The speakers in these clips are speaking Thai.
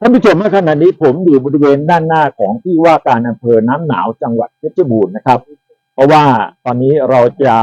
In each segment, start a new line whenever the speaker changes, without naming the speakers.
ท่านผู้ชมเมื่อขณะนี้ผมอยู่บริเวณด้านหน้าของที่ว่าการอำเภอน้ำหนาวจังหวัดเพชรบูรณ์นะครับ เพราะว่าตอนนี้เราจะ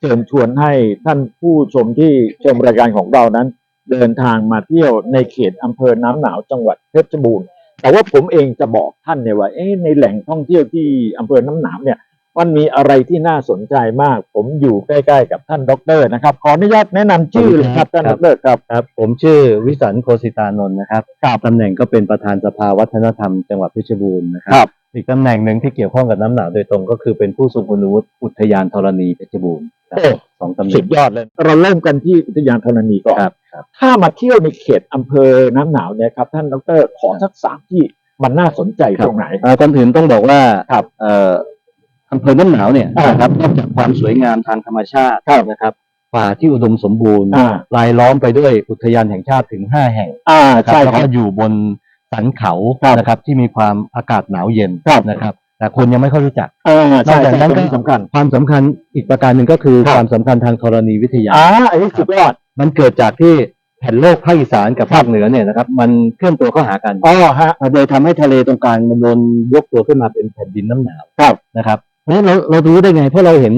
เชิญชวนให้ท่านผู้ชมที่ชมรายการของเรานั้น เดินทางมาเที่ยวในเขตอำเภอน้ำหนาวจังหวัดเพชรบูรณ์แต่ว่าผมเองจะบอกท่านเนี่ยว่าเอ๊ะในแหล่งท่องเที่ยวที่อำเภอน้ำหนาวเนี่ย มันมีอะไรที่น่าสนใจมาก ผมอยู่ใกล้ๆกับท่านดรนะครับ ขออนุญาตแนะนำชื่อเลยครับท่านดรครับ
ครับ ผมชื่อวิสันต์โคสิตานนท์นะครับตำแหน่งก็เป็นประธานสภาวัฒนธรรมจังหวัดเพชรบูรณ์นะค
ครั
รับ อีกตำแหน่งหนึ่งที่เกี่ยวข้องกับน้ำหนาวโดยตรงก็คือเป็นผู้ทรงคุณวุฒิอุทยานธรณีเพชรบูรณ์นะ
โอ้
ครับสองตำแหน่
สุ
ง
ดยอดเลยเราเริ่มกันที่อุทยานธรณีก่อน
ครับครับ
ถ้ามาเที่ยวในเขตอำเภอน้ำหนาวเนี่ยครับท่านดรขอสักสามที่มันน่าสนใจตรงไหน
เอ่อก่อนอื่นต้องบอกว่า
ครับ
เอ่อ อำเภอน้ำหนาวเนี่ย
อ่า
นะครับนอกจากความสวยงามทางธรรมชาติ
ครับ
นะครับ ป่าที่อุดมสมบูรณ์
อ่า
รายล้อมไปด้วยอุทยานแห่งชาติถึงห้าแห่ง
อ่า
นะครับ
ใช่
แล้ว
ครั
ก็
บ
อยู่บนสันเขา
ครับ
นะครับที่มีความอากาศหนาวเย็น
ครับ
นะครับ แต่คนยังไม่ค่อยรู้จัก
อ่าใช่
นอกจากนั้น
ใช่
ก็
ตรงสำคัญ
ความสำคัญอีกประการหนึ่งก็คือ
ครับ
ความสำคัญทางธรณีวิทยา
อ่าอันนี้สุดยอด
มันเกิดจากที่แผ่นโลกภาคอีสานกับภาคเหนือเนี่ยนะครับมันเคลื่อนตัวเข้าหากัน
อ๋อฮะ
โดยทำให้ทะเลตรงกลางมันโดนยกตัวขึ้นมาเป็นแผ่นดินน้ำหนาว
ครับ
นะครับเพราะฉะ นั้นเราเรารู้ได้ไง เพราะเราเห็น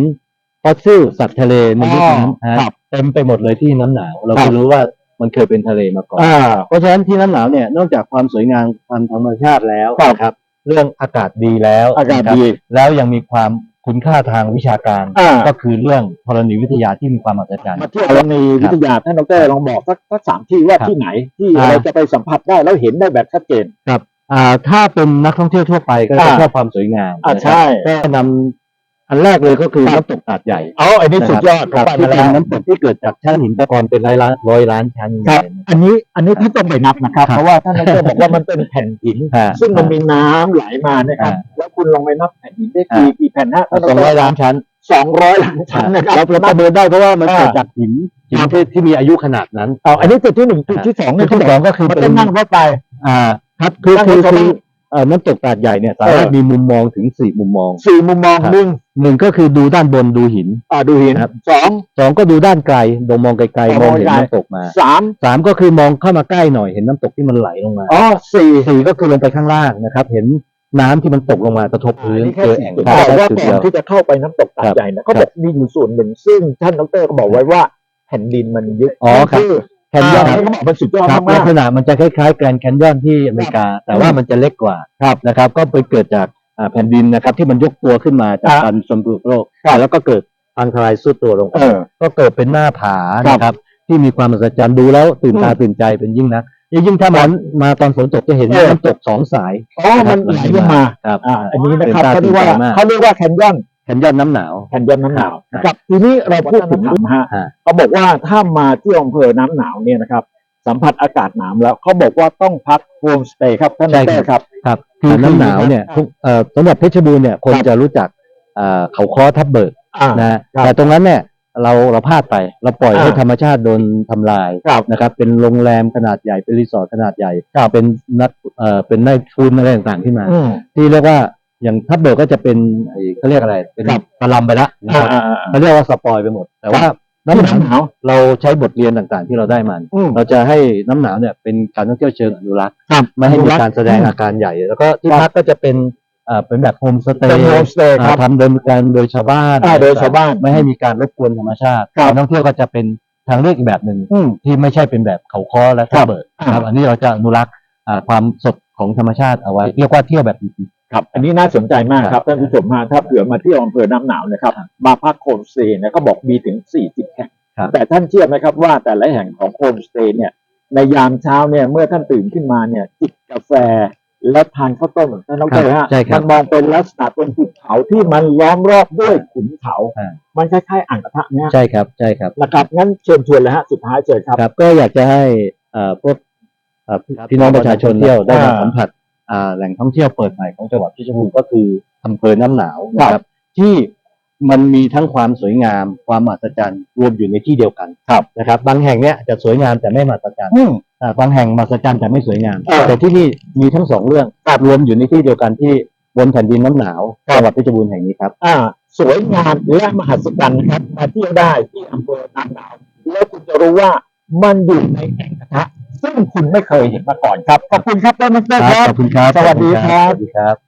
ฟอสซิลสัตว์ทะเลในยุคนั้น
อ๋อ
นะครับ เต็มไปหมดเลยที่น้ำหนาว เรา
ครั
ก็
บ
รู้ว่ามันเคยเป็นทะเลมาก่อน
อ่า
เพราะฉะนั้นที่น้ำหนาวเนี่ยนอกจากความสวยงามทางธรรมชาติแล้ว
ครับ
นะครับ เรื่องอากาศดีแล้ว
อากาศ
นะครับ
ดี
แล้วยังมีความคุณค่าทางวิชาการ
อ่า
ก็คือเรื่องธรณีวิทยาที่มีความมหัศจรรย์
มาเที่ยวธรณีวิทยาท่านดรลองบอกสักสักสามที่ว่า
ครับ
ที่ไหน ที่
อ่า
เราจะไปสัมผัสได้แล้วเห็นได้แบบชัดเจน
ครับ อ่าถ้าเป็นนักท่องเที่ยวทั่วไปก็จะ
อ่า
ชอบความสวยงาม
อ่า
นะครับ
ใช่
ก็นำอันแรกเลยก็คือ
ครับ
น้ำตกตาดใหญ่
อ๋ออันนี้สุดยอด
ครับ
ไป
ที่
มา
เป็
แล้
น
ว
น้ำตกที่เกิดจากชั้นหินตะกอนเป็นร้อยล้านร้อยล้านชั้น
ครับ
เลยนะ
อันนี้อันนี้ท่านต้องไปนับนะครับ
ครับ
เพราะว่าท่านดรบอกว่ามันเป็นแผ่นหิน
ฮะ
ซึ่งมันมีน้ำไหลมานะครับ
อ่า
แล้วคุณลองไปนับแผ่นหินได้กี่
อ่า
กี่แผ่นฮะท่านด
สองร้อย
ร
ล้านชั้น
สองร้อยล้านชั้นนะครับ
เราเราประเมินได้เพราะว่ามัน
อ่า
เกิดจากหินหินที่ที่มีอายุขนาดนั้น
อ๋ออันนี้จุดที่หนึ่งจุดที่สอง
จุ
เนี่ย
ดที่สองก็คือ
มัน
เป็
ต้อนงนั่งรถไป
อ่า ครับคือ
นั่ง
คือ
รถ
คือ
นั่ง
เอ่อน้ำตกตาดใหญ่เนี่ยสามารถ
เออ
มีมุมมองถึงสี่มุมมอง
สี่มุมมอง
ครับ
หนึ่ง
หนึ่งก็คือดูด้านบนดูหิน
อ่าดูหิน
ครับ
สอง
สองก็ดูด้านไกลดมมองไกล
อ๋อ
ๆมองเห็น
ไกล
น้ำตกมา
สาม
สามก็คือมองเข้ามาใกล้หน่อยเห็นน้ำตกที่มันไหลลงมา
อ๋อสี่
สี่ก็คือลงไปข้างล่างนะครับ เห็นน้ำที่มันตกลงมากระทบพื้น
นี่แค่
เจอ
สี่
แอ่ง
จุด
น้ำ
บอกว่า
จุด
ก่
เดี
อน
ยว
ที่จะเข้าไปน้ำตกตาด
ครับ
ใหญ่เนี่ยเขาบอกมีอยู่ส่วนหนึ่งซึ่งท่านดรก็บอกไว้ว่า แผ่นดินมันยึด
อ๋อครับ
คือ
แคนยอน
อ่าเขาบอกมันสุดยอด
ครับ
มา
ลั
ก
กษณะมันจะคล้ายๆแกรนด์แคนยอนที่อเมริกา แต่ว่ามันจะเล็กกว่าครับนะครับ ก็ไปเกิดจากอ่าแผ่นดินนะครับ ที่มันยกตัวขึ้นมาจาก
อ่า
การสมบูรณ์โลกแล้วก็เกิดพังทลายสุดตัวลง
ๆ
ไป
เออ
ก็เกิดเป็นหน้าผา
ครับ
นะครับ ที่มีความมหัศจรรย์ดูแล้วตื่นตา
อืม
ตื่นใจเป็นยิ่งนักยิ่งถ้ามันมาตอนฝนตกจะเห็น
เออ
น้ำตกสองสาย
อ๋อมันไหลลงมา
ครับ
อ่าอันนี้นะครับ
ตื่น
เขา
ตา
เรียกว่า
ตื่นใจมาก
เขาเรียกว่าแคนยอน
แคนยอนน้ำหนาว
แคนยอนน้ำหนาว
ครับ
กับทีนี้เราพูดถึงนะฮะ
ฮะ
เขาบอกว่าถ้ามาเที่ยวอำเภอน้ำหนาวเนี่ยนะครับ สัมผัสอากาศหนาวแล้วเขาบอกว่าต้องพักโฮมสเตย์ครับท่านด
ใช่
ร
ครับ
ครับ
ครับคือน้ำหนาวเนี่ย
ครับ
ทุกเอ่อสำหรับเพชรบูรณ์เนี่ยคน
ครับ
จะรู้จักอ่าเขาค้อทับเบิก
อ่า
นะฮะ
ครับ
แต่ตรงนั้นเนี่ยเราเราพลาดไปเราปล่อย
อ่า
ให้ธรรมชาติโดนทำลาย
ครับ
นะครับ เป็นโรงแรมขนาดใหญ่เป็นรีสอร์ทขนาดใหญ่
ครับ
เป็นนักเอ่อเป็นนายทุนอะไรต่างๆที่มา
อืม
ที่เรียกว่า อย่างทับเบิกก็จะเป็นไอ้เขาเรียกอะไร เป็น
ครับ
กระลำไปแล้วนะค
อ่า
รับ
อ่าอ่า
เขาเรียกว่าสปอยไปหมด แต่ว่า
ครับ
น้ำหนาว
น้ำหนาว
เราใช้บทเรียนต่างๆ ที่เราได้มา
อืม
เราจะให้น้ำหนาวเนี่ยเป็นการท่องเที่ยวเชิงอนุรักษ์
ครับ
ไม่ให้มี
อนุรักษ์
การแสดงอาการใหญ่ แล้วก็ที่
ครับ
พักก็จะเป็นเอ่อเป็นแบบโฮมสเต
เป็น
ย์
โฮมสเตย์ครับ
ทำโดยการโดยชาวบ้าน
อ่าโดยชาวบ้าน
ไม่ให้มีการรบกวนธรรมชาติ
ครับ
การท่องเที่ยวก็จะเป็นทางเลือกอีกแบบหนึ่ง
อืม
ที่ไม่ใช่เป็นแบบเขาค้อและ
ครั
ท่า
บ
เบิก
อ่า
ครับ อันนี้เราจะอนุรักษ์อ่าความสดของธรรมชาติเอาไว้ เรียกว่าเที่ยวแบบจริง
ครับ อันนี้น่าสนใจมากครับท่านผู้ชมฮะถ้าเผื่อมาเที่ยวอำเภอน้ำหนาวนะครับ
ครับ
มาพักโฮมสเตย์เนี่ยเขาบอกมีถึง 40 แห่ง
ครับ
แต่ท่านเชื่อไหมครับว่าแต่ละแห่งของโฮมสเตย์เนี่ย ในยามเช้าเนี่ยเมื่อท่านตื่นขึ้นมาเนี่ยจิบกาแฟและทานข้าวต้มท่านน้องเตยฮะ
ใช่ครั
มั
บ
นมองเป็นลักษณะเป็นภูเขาที่มันล้อมรอบด้วยขุนเขา
อ่า
มันคล้ายๆอ่างกระทะเนี่ย
ๆใช่ครับใช่ครับ
นะครับงั้นเชิญชวนเลยฮะสุดท้ายเชิญครับ
ครับก็อยากจะให้เอ่อพวกเอ่อพี่น้องประชาชนเที่ยวได้มา
อ่า
สัมผัสอ่า แหล่งท่องเที่ยวเปิดใหม่ของจังหวัดเพชรบูรณ์ก็คืออำเภอน้ำหนาวนะครับ ที่มันมีทั้งความสวยงาม ความมหัศจรรย์รวมอยู่ในที่เดียวกันนะครับ บางแห่งเนี้ยจะสวยงามแต่ไม่มหัศจรรย์
อืม
อ่าบางแห่งมหัศจรรย์แต่ไม่สวยงาม
เออ
แต่ที่นี่มีทั้งสองเรื่องรวมอยู่ในที่เดียวกันที่บนแผ่นดินน้ำหนาว
ครับ
จังหวัดเพชรบูรณ์แห่งนี้ครับ
อ่า สวยงามและมหัศจรรย์นะครับมาเที่ยวได้ที่อำเภอน้ำหนาว แล้วคุณจะรู้ว่ามันอยู่ในแอ่งกระทะ ซึ่งคุณไม่เคยเห็นมาก่อนครับ ขอบคุณครับดร
ค
ค
รั
รั
บบขอบคุณครับ
สวัสดีครับ
สวัสดีครับ